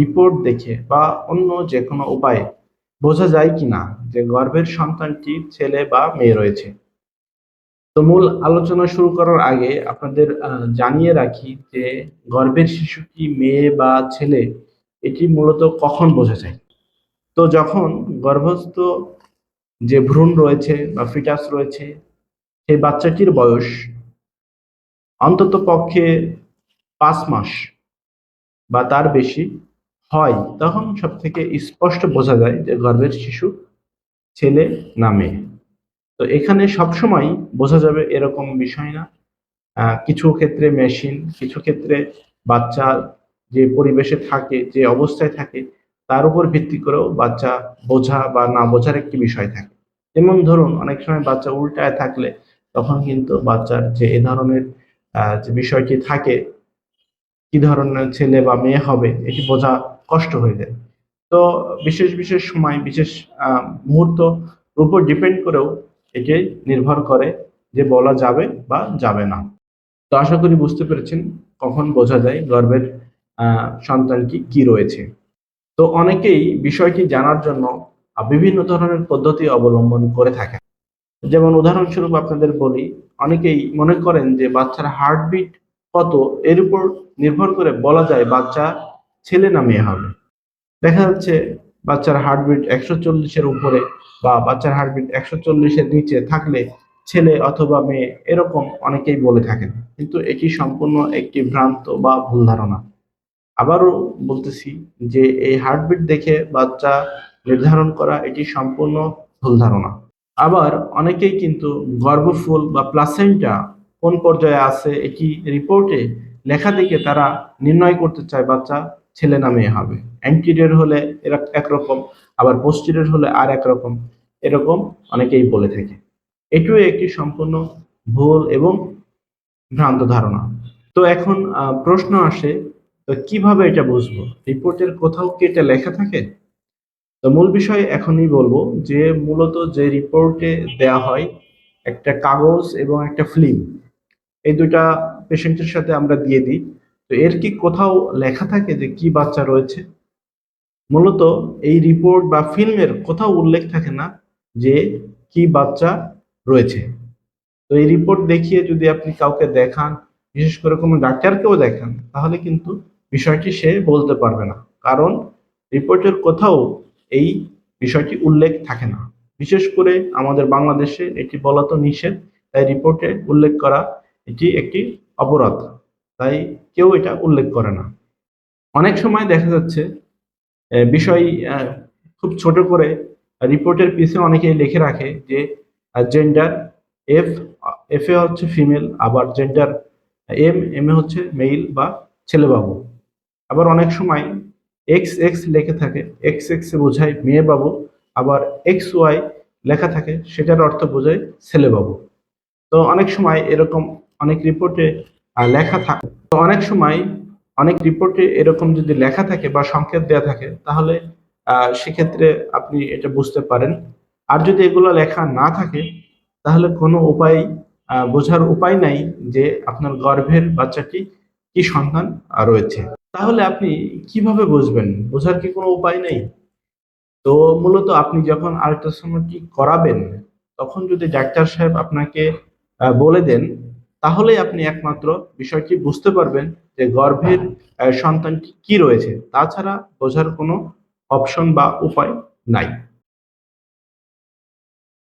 Report দেখে বা অন্য যে কোনো উপায়ে বোঝা যায় কি না যে গর্ভের সন্তানটি ছেলে বা মেয়ে রয়েছে। তো মূল আলোচনা শুরু করার আগে আপনাদের জানিয়ে রাখি যে গর্ভের শিশু কি মেয়ে বা ছেলে, এটি মূলত কখন বোঝা যায়? তো যখন গর্ভস্থ যে ভ্রূণ রয়েছে বা ফিটাস রয়েছে, সেই বাচ্চাটির বয়স অন্তত পক্ষে পাঁচ মাস বা তার বেশি হয়, তখন সব থেকে স্পষ্ট বোঝা যায় যে গর্ভের শিশু ছেলে না মেয়ে। তো এখানে সবসময় বোঝা যাবে এরকম বিষয় না। কিছু ক্ষেত্রে মেশিন কিছু ক্ষেত্রে বাচ্চা যে পরিবেশে থাকে, যে অবস্থায় থাকে, তার উপর ভিত্তি করেও বাচ্চা বোঝা বা না বোঝার একটি বিষয় থাকে। যেমন ধরুন, অনেক সময় বাচ্চা উল্টায় থাকলে তখন কিন্তু বাচ্চার যে এ ধরনের যে বিষয়টি থাকে, কি ধরনের ছেলে বা মেয়ে হবে, এটি বোঝা কষ্ট হয়ে যায়। তো বিশেষ বিশেষ সময় বিশেষ মুহূর্ত উপর ডিপেন্ড করেও এটি নির্ভর করে যে বলা যাবে বা যাবে না। তো আশা করি বুঝতে পেরেছেন কখন বোঝা যায় গর্ভের আহ, সন্তানটি কি রয়েছে। তো অনেকেই বিষয়টি জানার জন্য বিভিন্ন ধরনের পদ্ধতি অবলম্বন করে থাকেন। যেমন উদাহরণস্বরূপ আপনাদের বলি অনেকেই মনে করেন যে বাচ্চার হার্টবিট কত এর উপর নির্ভর করে বলা যায় বাচ্চা ছেলে না মেয়ে হবে। দেখা যাচ্ছে বাচ্চার হার্টবিট একশো চল্লিশের উপরে বা বাচ্চার হার্টবিট একশো চল্লিশের নিচে থাকলে ছেলে অথবা মেয়ে এরকম অনেকেই বলে থাকেন। কিন্তু এটি সম্পূর্ণ একটি ভ্রান্ত বা ভুল ধারণা। আবারও বলতেছি যে এই হার্টবিট দেখে বাচ্চা নির্ধারণ করা এটি সম্পূর্ণ ভুল ধারণা। আবার অনেকেই কিন্তু গর্ভফুল বা প্লাসেন্টা কোন পর্যায়ে আছে এটি রিপোর্টে লেখা দেখে তারা নির্ণয় করতে চায় বাচ্চা ছেলে না মেয়ে হবে। অ্যান্টিরিয়র হলে এরা- একরকম, আবার পোস্টিরিয়র হলে আর একরকম, এরকম অনেকেই বলে থাকে। এটিও একটি সম্পূর্ণ ভুল এবং ভ্রান্ত ধারণা। তো এখন প্রশ্ন আসে, তো কীভাবে এটা বুঝব? রিপোর্টের কোথাও কি এটা লেখা থাকে? তো মূল বিষয় এখনই বলব যে, মূলত যে রিপোর্টে দেয়া হয় একটা কাগজ এবং একটা ফিল্ম এই দুটা পেশেন্টের সাথে আমরা দিয়ে দিই। তো এর কি কোথাও লেখা থাকে যে কি বাচ্চা রয়েছে? মূলত এই রিপোর্ট বা ফিল্মের কোথাও উল্লেখ থাকে না যে কি বাচ্চা রয়েছে। তো এই রিপোর্ট দেখিয়ে যদি আপনি কাউকে দেখান, বিশেষ করে কোনো ডাক্তারকেও দেখান, তাহলে কিন্তু বিষয়টি সে বলতে পারবে না। কারণ রিপোর্টের কোথাও এই বিষয়টি উল্লেখ থাকে না। বিশেষ করে আমাদের বাংলাদেশে এটি বলা তো নিষেধ, তাই রিপোর্টে উল্লেখ করা এটি একটি অপরাধ। তাই কেউ এটা উল্লেখ করে না। অনেক সময় দেখা যাচ্ছে বিষয় খুব ছোট করে রিপোর্টের পিছে অনেকেই লিখে রাখে যে জেন্ডার এফ এফ এ হচ্ছে ফিমেল আবার জেন্ডার এম এম এ হচ্ছে মেইল বা ছেলেবাবু। আবার অনেক সময় এক্স এক্স লেখে থাকে এক্স এক্স বোঝায় মেয়ে বাবু আবার এক্স ওয়াই লেখা থাকে, সেটার অর্থ বোঝায় ছেলেবাবু। তো অনেক সময় এরকম অনেক রিপোর্টে লেখা থাকে, তো অনেক সময় অনেক রিপোর্টে এরকম যদি লেখা থাকে বা সংকেত দেওয়া থাকে, তাহলে সেক্ষেত্রে আপনি এটা বুঝতে পারেন। আর যদি এগুলো লেখা না থাকে, তাহলে কোনো উপায় বোঝার উপায় নাই যে আপনার গর্ভের বাচ্চাটি কি সন্তান রয়েছে। তাহলে আপনি কীভাবে বুঝবেন? বোঝার কি কোনো উপায় নেই? তো মূলত আপনি যখন আল্ট্রাসাউন্ডটি করাবেন, তখন যদি ডাক্তার সাহেব আপনাকে বলে দেন তাহলেই আপনি একমাত্র বিষয়টি বুঝতে পারবেন যে গর্ভের সন্তান সন্তানটি কি রয়েছে। তাছাড়া বোঝার কোনো অপশন বা উপায় নাই।